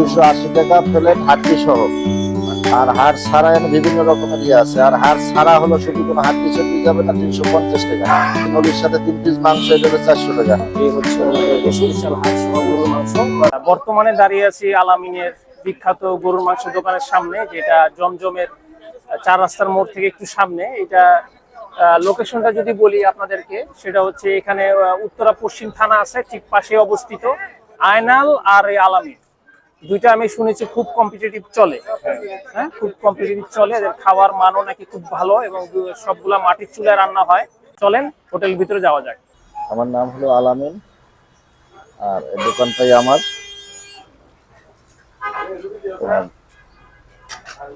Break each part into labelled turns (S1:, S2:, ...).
S1: দুশো আশি টাকা প্লেট সহ আর হাড় ছাড়া এনে বিভিন্ন রকমের ইয়ে আছে। আর ছাড়া হলো শুধু কোনো চর্বি যাবে না, তিনশো পঞ্চাশ টাকা। নলির সাথে তিন পিস মাংস হলো চারশো টাকা।
S2: বর্তমানে দাঁড়িয়ে আছি আলামিনের বিখ্যাত গরুর মাংস দোকানের সামনে, যেটা জমজমের চার রাস্তার মোড় থেকে একটু সামনে। এটা লোকেশনটা যদি বলি আপনাদেরকে, সেটা হচ্ছে এখানে উত্তরা পশ্চিম থানা আছে, ঠিক পাশে অবস্থিত আয়নাল আর আলামিন। দুইটা আমি শুনেছি খুব কম্পিটিটিভ চলে। হ্যাঁ? খুব কম্পিটিটিভ চলে। এদের খাওয়ার মানও নাকি খুব ভালো এবং সবগুলা মাটির চুলায় রান্না হয়। চলেন হোটেল ভিতরে যাওয়া যাক।
S1: আমার নাম হলো আলামিন আর এই দোকানটাই আমার।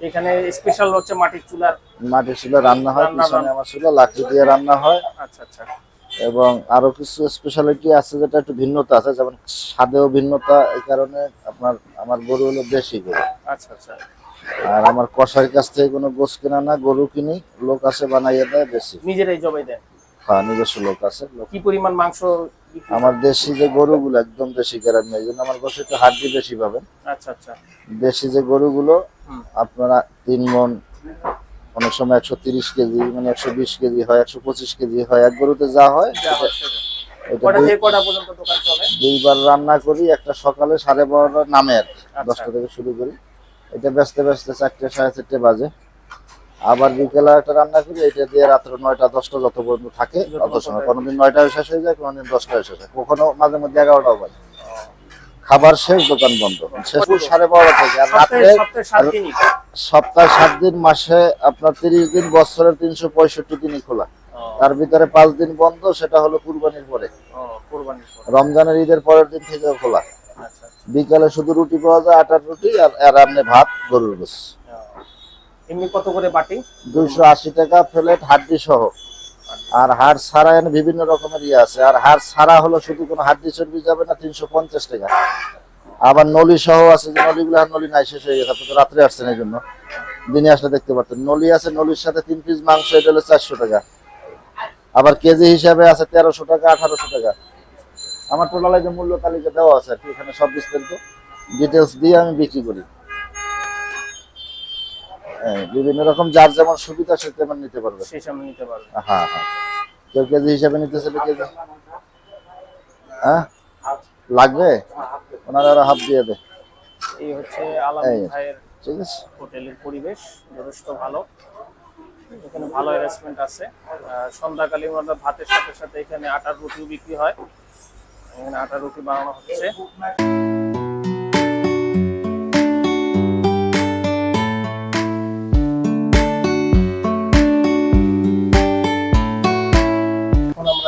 S2: এখানে স্পেশাল হচ্ছে মাটির চুলার।
S1: মাটির চুলা রান্না হয় পিছনে আমার চুলা লাকড়ি দিয়ে রান্না হয়।
S2: আচ্ছা আচ্ছা।
S1: এবং আরও কিছু স্পেশালিটি আছে যেটা একটু ভিন্নতা আছে যেমন স্বাদেও ভিন্নতা এই কারণে আপনার আমার গরু হলো দেশি গরু।
S2: আচ্ছা আচ্ছা।
S1: আর আমার কষার কাছ থেকে কোনো গোস কেনা না গরু কিনি লোক আসে বানাইয়ে দেয় বেশি
S2: নিজেরাই জবাই দেন
S1: হ্যাঁ নিজস্ব লোক আছে
S2: কি পরিমাণ মাংস
S1: আমার দেশি যে গরুগুলো একদম দেশি গ্যারান্টি এই জন্য আমার কাছে একটু হাড্ডি বেশি পাবেন।
S2: আচ্ছা আচ্ছা।
S1: দেশি যে গরুগুলো আপনারা তিন মন অনেক সময় একশো তিরিশ কেজি মানে একশো বিশ কেজি হয় একশো পঁচিশ কেজি হয় এক গরুতে যা হয় দুইবার রান্না করি একটা সকালে সাড়ে বারোটা নামের
S2: আচ্ছা।
S1: দশটা থেকে শুরু করি। এটা ব্যস্তে ব্যস্তে চারটে সাড়ে চারটে বাজে। আবার বিকেলে একটা রান্না করি এটা দিয়ে রাত্র নয়টা দশটা যত পর্যন্ত থাকে
S2: যত
S1: অত সময়। কোনোদিন নয়টায় শেষ হয়ে যায় কোনোদিন দশটায় শেষ। হয় কখনো মাঝে মধ্যে এগারোটাও বাজে। খাবার শেষ দোকান বন্ধ। শেষ সাড়ে বারোটা থেকে। আর রাত্রে
S2: সপ্তাহে সপ্তাহে সাত
S1: সপ্তাহে সাত দিন মাসে আপনার তিরিশ দিন বছরের তিনশো পঁয়ষট্টি দিনই খোলা। তার ভিতরে পাঁচ দিন বন্ধ সেটা হলো কুরবানির পরে। রমজানের ঈদের পরের দিন থেকে খোলা।
S2: আচ্ছা আচ্ছা।
S1: বিকালে শুধু রুটি পাওয়া যায় আটার রুটি আর আর এমনি ভাত গরুর গোস
S2: এমনি কত করে বাটি?
S1: দুইশো আশি টাকা প্লেট হাড্ডি সহ। আর হাড় ছাড়া এনে বিভিন্ন রকমের ইয়ে আছে। আর হাড় ছাড়া হলো শুধু কোনো হাড্ডি চর্বি যাবে না তিনশো পঞ্চাশ টাকা। আবার নলি সহ আছে যে নলিগুলো আর নলি নাই শেষ হয়ে গেছে। আপনি তো রাত্রে আসছেন এই জন্য। দিনে আসলে দেখতে পারতেন। নলি আছে নলির সাথে তিন পিস মাংস এটা হলো চারশো টাকা। আবার কেজি হিসাবে আছে তেরোশো টাকা আঠারোশো টাকা। আমার টোটালে যে মূল্য তালিকা দেওয়া আছে আর কি এখানে সব বিস্তারিত ডিটেলস দিয়ে আমি বিক্রি করি। বিভিন্ন রকম যার যেমন সুবিধা সে তেমন নিতে পারবে।
S2: নিতে পারবে।
S1: হ্যাঁ হ্যাঁ। কেউ কেজি হিসাবে নিতে চাইলে কেজি। হ্যাঁ? লাগবে? ওনারা আরও হাফ দিয়ে দে
S2: এই হচ্ছে আলামিন ভাইয়ের
S1: ঠিক আছে।
S2: হোটেলের পরিবেশ যথেষ্ট ভালো। এখানে ভালো অ্যারেঞ্জমেন্ট আছে। আহ, সন্ধ্যাকালীন ওনারা ভাতের সাথে সাথে এখানে আটার রুটিও বিক্রি হয়। এখানে আটার রুটি বানানো হচ্ছে।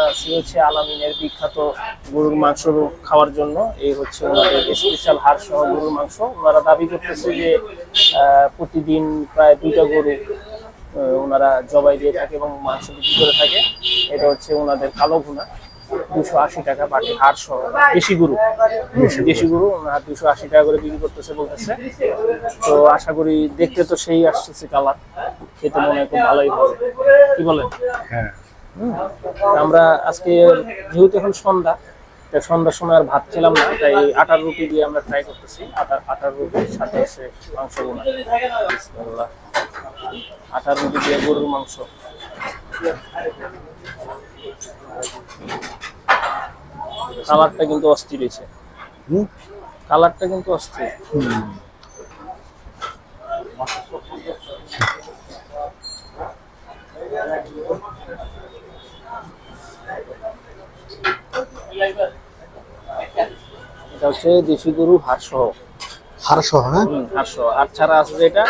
S2: আছি হচ্ছে আলামিনের বিখ্যাত গরুর মাংস খাওয়ার জন্য। এই হচ্ছে ওনাদের স্পেশাল হাড় সহ গরুর মাংস। ওনারা দাবি করতেছে যে প্রতিদিন প্রায় দুইটা গরু ওনারা জবাই দিয়ে থাকে এবং মাংস বিক্রি করে থাকে। এটা হচ্ছে ওনাদের কালো ভুনা। দুশো আশি টাকা বাকি সহ। দেশি গরু। দেশি গরু। ওনারা দুশো আশি টাকা করে বিক্রি করতেছে বলতেছে। তো আশা করি দেখতে তো সেই আসতেছে কালার। খেতে মনে হয় খুব ভালোই হবে। কি বলেন?
S3: হ্যাঁ।
S2: আমরা আজকে যেহেতু এখন সন্ধ্যা তাই সন্ধ্যার সময় আর ভাত খেলাম না। তাই আটার রুটি দিয়ে আমরা ট্রাই করতেছি। আটার আটার রুটির সাথে আছে মাংস বোনা আটার রুটি দিয়ে গরুর মাংস। কালারটা কিন্তু অস্থির হয়েছে? কালারটা কিন্তু অস্থির। এটা হচ্ছে দেশি গরু হাড় সহ
S3: সহ হ্যাঁ?
S2: হাড় সহ হাড় ছাড়া আছে যেটা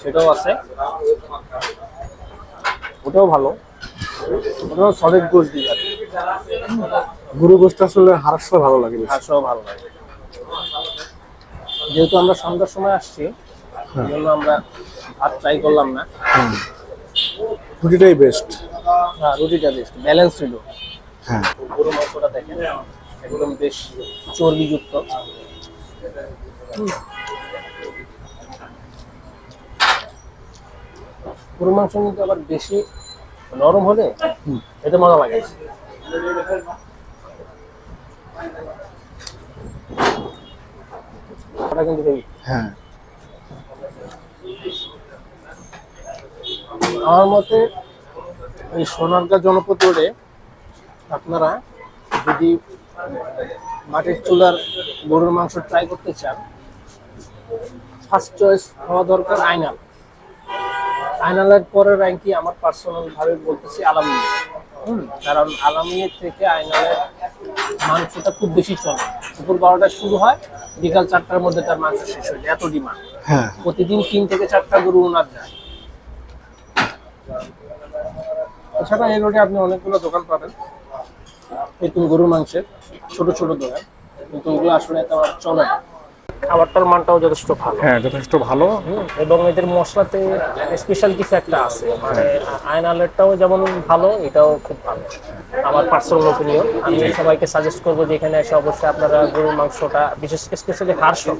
S2: সেটাও আছে। ওটাও ভালো। ওটাও সলিড গোস দিয়ে আর।
S3: গরু গোষ্ঠ আসলে সহ ভালো লাগে।
S2: সহ ভালো লাগে। যেহেতু আমরা সন্ধ্যার সময় আসছি এই জন্য আমরা ভাত ট্রাই করলাম না।
S3: রুটিটাই বেস্ট
S2: হ্যাঁ রুটিটা বেস্ট ব্যালেন্স ছিল
S3: হ্যাঁ।
S2: গরু মাংসটা দেখেন একদম বেশ চর্বিযুক্ত। গরু মাংস কিন্তু আবার বেশি নরম হলে এটা মজা লাগে। কিন্তু
S3: হ্যাঁ।
S2: আমার মতে এই সোনারগাঁ জনপদ রোডে আপনারা যদি মাটির চুলার গরুর মাংস ট্রাই করতে চান ফার্স্ট চয়েস হওয়া দরকার আইনাল আইনালের পরের র্যাঙ্কি আমার পার্সোনাল ভাবে বলতেছি আলামিন। হুম, কারণ আলামিনের থেকে আইনালের মাংসটা খুব বেশি চলে। দুপুর বারোটায় শুরু হয় বিকাল চারটার মধ্যে তার মাংস শেষ হয়ে যায় এত ডিমান্ড
S3: হ্যাঁ।
S2: প্রতিদিন তিন থেকে চারটা গরু ওনার যায়। এছাড়া এই রোডে আপনি অনেকগুলো দোকান পাবেন নতুন গরুর মাংসের। ছোট ছোট দোকান কিন্তু ওগুলো আসলে তেমন চলে না। খাবারটার মানটাও যথেষ্ট ভালো।
S3: হ্যাঁ যথেষ্ট ভালো।
S2: হুম, এবং এদের মশলাতে স্পেশাল কিছু একটা আছে। মানে আয়নালেরটাও যেমন ভালো এটাও খুব ভালো। আমার পার্সোনাল ওপিনিয়ন আমি সবাইকে সাজেস্ট করব যে এখানে এসে অবশ্যই আপনারা গরুর মাংসটা বিশেষ স্পেশালি হাড় সহ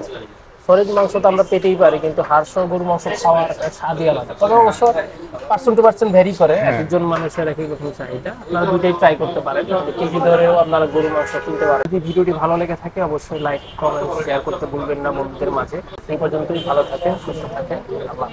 S2: ফরেজ মাংস তো আমরা পেতেই পারি, কিন্তু হাড় সহ গরু মাংস খাওয়ার একটা স্বাদই আলাদা। তবে অবশ্য পার্সেন্ট টু পার্সেন্ট ভ্যারি করে একজন মানুষের এক রকম চাহিদা। আপনারা দুটাই ট্রাই করতে পারেন। কেজি ধরেও আপনারা গরু মাংস কিনতে পারেন। যদি ভিডিওটি ভালো লেগে থাকে, অবশ্যই লাইক কমেন্ট শেয়ার করতে ভুলবেন না বন্ধুদের মাঝে। সেই পর্যন্তই, ভালো থাকেন, সুস্থ থাকেন। আল্লাহ।